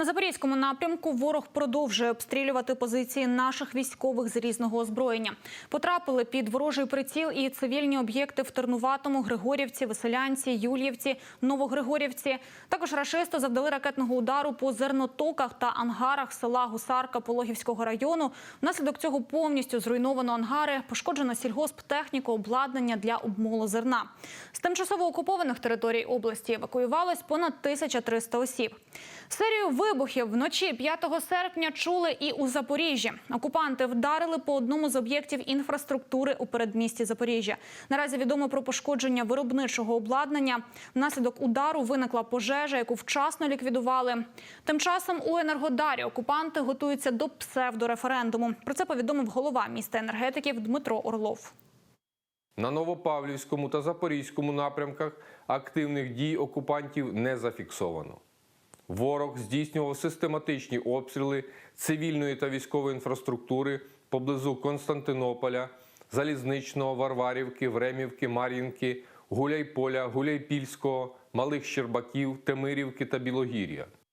На запорізькому напрямку ворог продовжує обстрілювати позиції наших військових з різного озброєння. Потрапили під ворожий приціл і цивільні об'єкти в Тернуватому, Григорівці, Веселянці, Юльївці, Новогригорівці. Також рашисти завдали ракетного удару по зернотоках та ангарах села Гусарка Пологівського району. Внаслідок цього повністю зруйновано ангари, пошкоджено сільгосптехніку, обладнання для обмолу зерна. З тимчасово окупованих територій області евакуювалось понад 1300 осіб. Серію вибухів вночі 5 серпня чули і у Запоріжжі. Окупанти вдарили по одному з об'єктів інфраструктури у передмісті Запоріжжя. Наразі відомо про пошкодження виробничого обладнання. Внаслідок удару виникла пожежа, яку вчасно ліквідували. Тим часом у Енергодарі окупанти готуються до псевдореферендуму. Про це повідомив голова міста енергетиків Дмитро Орлов. На Новопавлівському та Запорізькому напрямках активних дій окупантів не зафіксовано. Ворог здійснював систематичні обстріли цивільної та військової інфраструктури поблизу Константинополя, Залізничного, Варварівки, Времівки, Мар'їнки, Гуляйполя, Гуляйпільського, Малих Щербаків, Темирівки та Білогір'я.